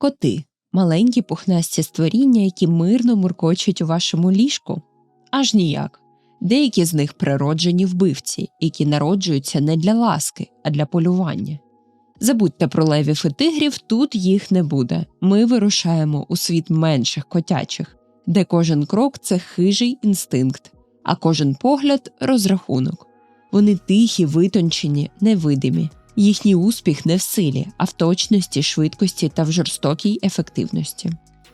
Коти маленькі пухнасті створіння, які мирно муркочуть у вашому ліжку? Аж ніяк. Деякі з них природжені вбивці, які народжуються не для ласки, а для полювання. Забудьте про левів і тигрів, тут їх не буде. Ми вирушаємо у світ менших котячих, де кожен крок це хижий інстинкт, а кожен погляд розрахунок. Вони тихі, витончені, невидимі. Їхній успіх не в силі, а в точності, швидкості та в жорстокій ефективності.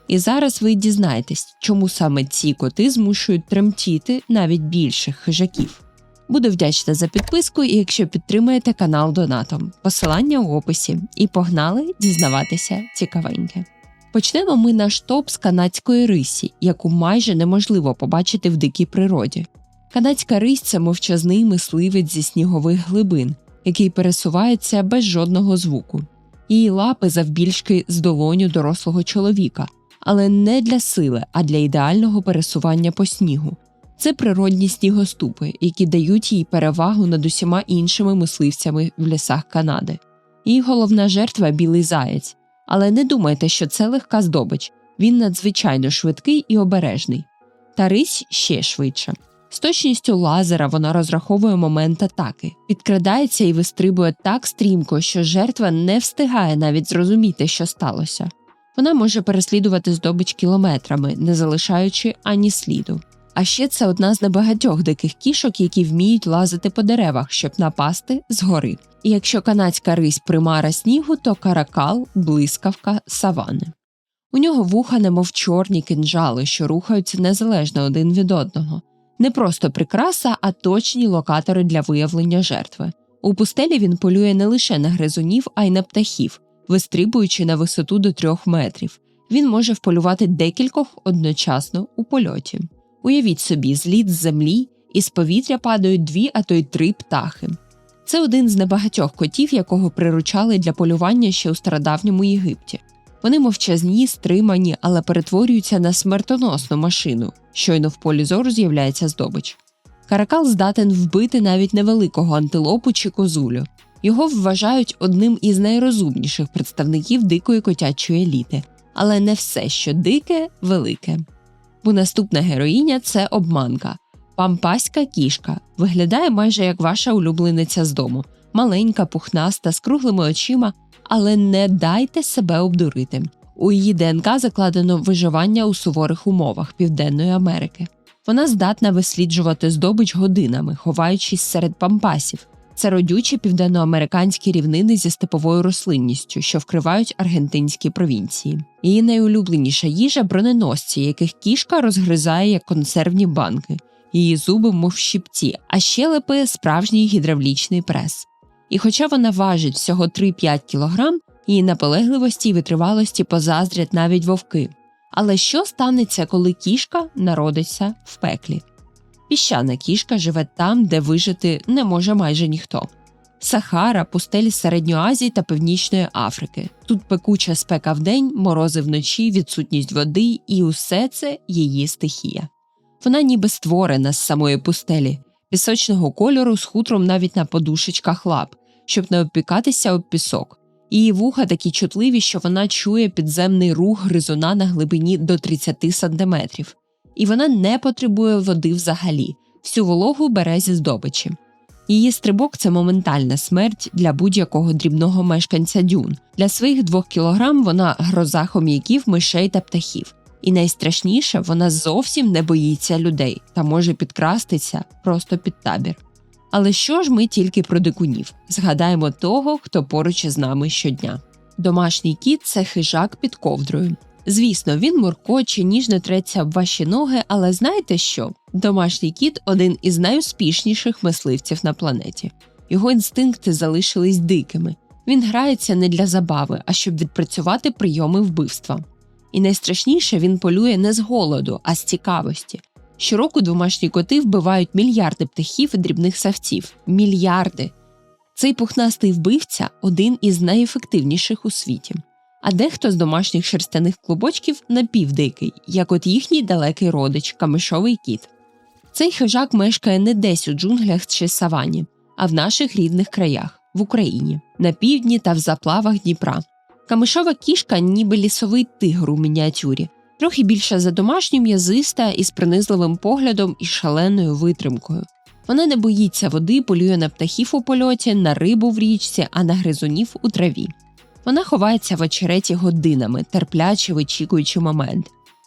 І зараз ви дізнаєтесь, чому саме ці коти змушують тремтіти навіть більших хижаків. Буду вдячна за підписку і якщо підтримаєте канал донатом. Посилання у описі. І погнали дізнаватися цікавеньке. Почнемо ми наш топ з канадської рисі, яку майже неможливо побачити в дикій природі. Канадська рись це мовчазний мисливець зі снігових глибин, який пересувається без жодного звуку. Її лапи завбільшки з долоню дорослого чоловіка, але не для сили, а для ідеального пересування по снігу. Це природні снігоступи, які дають їй перевагу над усіма іншими мисливцями в лісах Канади. Її головна жертва білий заєць. Але не думайте, що це легка здобич, він надзвичайно швидкий і обережний. Та рись ще швидше. З точністю лазера вона розраховує момент атаки, підкрадається і вистрибує так стрімко, що жертва не встигає навіть зрозуміти, що сталося. Вона може переслідувати здобич кілометрами, не залишаючи ані сліду. А ще це одна з небагатьох диких кішок, які вміють лазити по деревах, щоб напасти згори. І якщо канадська рись примара снігу, то каракал, блискавка, савани. У нього вуха, немов чорні кинджали, що рухаються незалежно один від одного. Не просто прикраса, а точні локатори для виявлення жертви. У пустелі він полює не лише на гризунів, а й на птахів, вистрибуючи на висоту до трьох метрів. Він може вполювати декількох одночасно у польоті. Уявіть собі, зліт з землі, і з повітря падають дві, а то й три птахи. Це один з небагатьох котів, якого приручали для полювання ще у стародавньому Єгипті. Вони мовчазні, стримані, але перетворюються на смертоносну машину, щойно в полі зору з'являється здобич. Каракал здатен вбити навіть невеликого антилопу чи козулю. Його вважають одним із найрозумніших представників дикої котячої еліти, але не все, що дике, велике. Бо наступна героїня це обманка. Пампаська кішка виглядає майже як ваша улюблениця з дому, маленька, пухнаста, з круглими очима, але не дайте себе обдурити. У її ДНК закладено виживання у суворих умовах Південної Америки. Вона здатна висліджувати здобич годинами, ховаючись серед пампасів. Це родючі південноамериканські рівнини зі степовою рослинністю, що вкривають аргентинські провінції. Її найулюбленіша їжа броненосці, яких кішка розгризає як консервні банки, її зуби, мов щипці, а щелепи справжній гідравлічний прес. І хоча вона важить всього 3-5 кілограм, її наполегливості й витривалості позаздрять навіть вовки. Але що станеться, коли кішка народиться в пеклі? Піщана кішка живе там, де вижити не може майже ніхто. Сахара, пустелі Середньої Азії та Північної Африки. Тут пекуча спека вдень, морози вночі, відсутність води, і усе це її стихія. Вона ніби створена з самої пустелі, пісочного кольору з хутром навіть на подушечках лап, щоб не обпікатися об пісок. Її вуха такі чутливі, що вона чує підземний рух гризуна на глибині до 30 сантиметрів і вона не потребує води взагалі, всю вологу бере зі здобичі. Її стрибок це моментальна смерть для будь-якого дрібного мешканця дюн. Для своїх двох кілограм вона гроза хом'яків, мишей та птахів. І найстрашніше, вона зовсім не боїться людей та може підкрастися просто під табір. Але що ж ми тільки про дикунів? Згадаємо того, хто поруч із нами щодня. Домашній кіт це хижак під ковдрою. Звісно, він муркоче, ніжно треться об ваші ноги, але знаєте що? Домашній кіт один із найуспішніших мисливців на планеті. Його інстинкти залишились дикими. Він грається не для забави, а щоб відпрацювати прийоми вбивства. І найстрашніше він полює не з голоду, а з цікавості. Щороку домашні коти вбивають мільярди птахів і дрібних савців. Мільярди. Цей пухнастий вбивця один із найефективніших у світі а дехто з домашніх шерстяних клубочків напівдикий, як от їхній далекий родич камишовий кіт. Цей хижак мешкає не десь у джунглях чи савані, а в наших рідних краях в Україні, на півдні та в заплавах Дніпра. Камишова кішка ніби лісовий тигр у мініатюрі, трохи більша за домашню м'язиста із принизливим поглядом і шаленою витримкою. Вона не боїться води, полює на птахів у польоті, на рибу в річці, а на гризунів у траві. Вона ховається в очереті годинами, терпляче вичікуючи момент.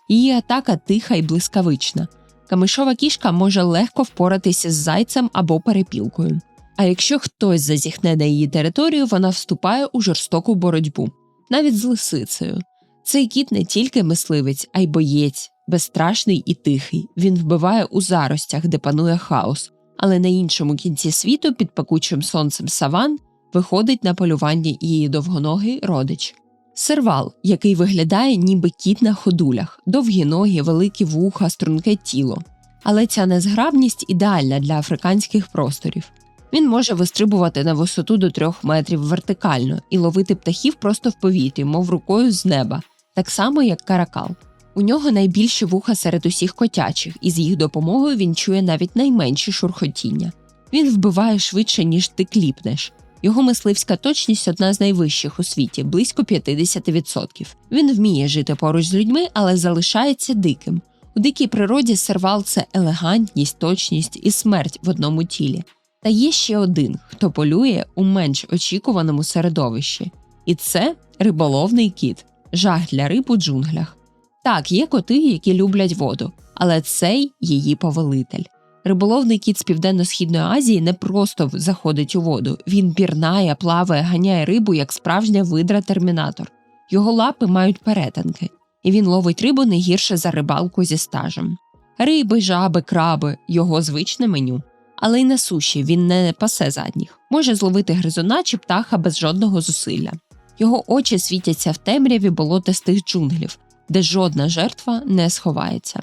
Її атака тиха і блискавична. Камишова кішка може легко впоратися з зайцем або перепілкою. А якщо хтось зазіхне на її територію, вона вступає у жорстоку боротьбу, навіть з лисицею. Цей кіт не тільки мисливець, а й боєць, безстрашний і тихий. Він вбиває у заростях, де панує хаос, але на іншому кінці світу під пекучим сонцем саван виходить на полювання її довгоногий родич. Сервал, який виглядає ніби кіт на ходулях, довгі ноги, великі вуха, струнке тіло. Але ця незграбність ідеальна для африканських просторів. Він може вистрибувати на висоту до трьох метрів вертикально і ловити птахів просто в повітрі, мов рукою з неба, так само як каракал. У нього найбільші вуха серед усіх котячих, і з їх допомогою він чує навіть найменші шурхотіння. Він вбиває швидше, ніж ти кліпнеш. Його мисливська точність одна з найвищих у світі, близько 50%. Він вміє жити поруч з людьми, але залишається диким. У дикій природі сервал це елегантність, точність і смерть в одному тілі. Та є ще один, хто полює у менш очікуваному середовищі, і це риболовний кіт, жах для риб у джунглях. Так, є коти, які люблять воду, але цей її повелитель. Риболовний кіт з Південно-Східної Азії не просто заходить у воду, він пірнає, плаває, ганяє рибу, як справжня видра термінатор. Його лапи мають перетинки, і він ловить рибу не гірше за рибалку зі стажем. Риби, жаби, краби його звичне меню. Але й на суші він не пасе задніх, може зловити гризуна чи птаха без жодного зусилля. Його очі світяться в темряві болотистих джунглів, де жодна жертва не сховається.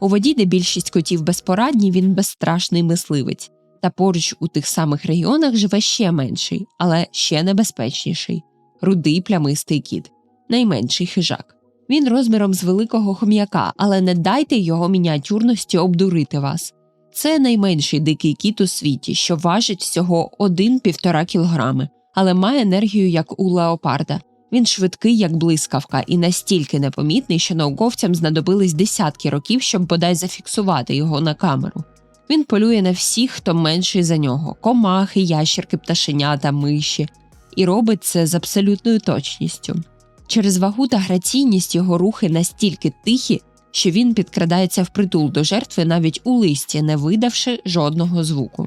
У воді, де більшість котів безпорадні, він безстрашний мисливець, та поруч у тих самих регіонах живе ще менший, але ще небезпечніший рудий плямистий кіт, найменший хижак. Він розміром з великого хом'яка, але не дайте його мініатюрності обдурити вас. Це найменший дикий кіт у світі, що важить всього 1-1,5 кілограми, але має енергію як у леопарда. Він швидкий, як блискавка, і настільки непомітний, що науковцям знадобились десятки років, щоб бодай зафіксувати його на камеру. Він полює на всіх, хто менший за нього комахи, ящерки, пташенята, миші, і робить це з абсолютною точністю. Через вагу та граційність його рухи настільки тихі, що він підкрадається впритул до жертви навіть у листі, не видавши жодного звуку.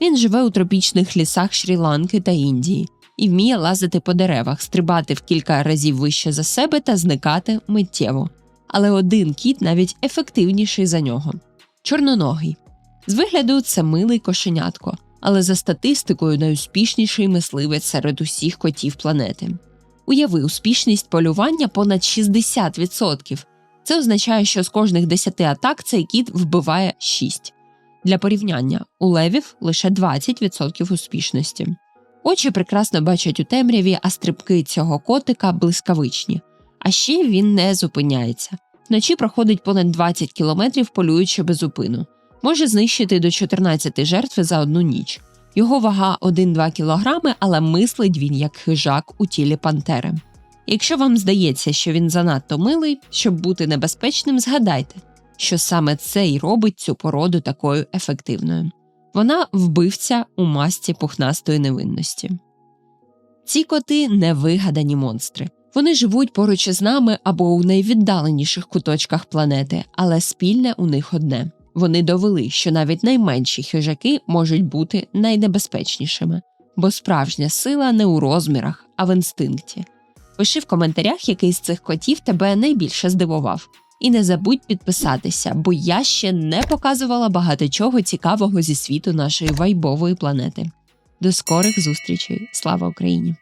Він живе у тропічних лісах Шрі-Ланки та Індії і вміє лазити по деревах, стрибати в кілька разів вище за себе та зникати миттєво. Але один кіт навіть ефективніший за нього чорноногий. З вигляду це милий кошенятко, але за статистикою найуспішніший мисливець серед усіх котів планети. Уяви успішність полювання понад 60%. Це означає, що з кожних 10 атак цей кіт вбиває 6. Для порівняння у левів лише 20% успішності. Очі прекрасно бачать у темряві, а стрибки цього котика блискавичні. А ще він не зупиняється. Вночі проходить понад 20 кілометрів, полюючи без зупину. Може знищити до 14 жертв за одну ніч. Його вага 1-2 кілограми, але мислить він як хижак у тілі пантери. Якщо вам здається, що він занадто милий, щоб бути небезпечним, згадайте, що саме це й робить цю породу такою ефективною. Вона вбивця у масті пухнастої невинності. Ці коти не вигадані монстри. Вони живуть поруч із нами або у найвіддаленіших куточках планети, але спільне у них одне вони довели, що навіть найменші хижаки можуть бути найнебезпечнішими, бо справжня сила не у розмірах, а в інстинкті. Пиши в коментарях, який з цих котів тебе найбільше здивував. І не забудь підписатися, бо я ще не показувала багато чого цікавого зі світу нашої вайбової планети. До скорих зустрічей! Слава Україні!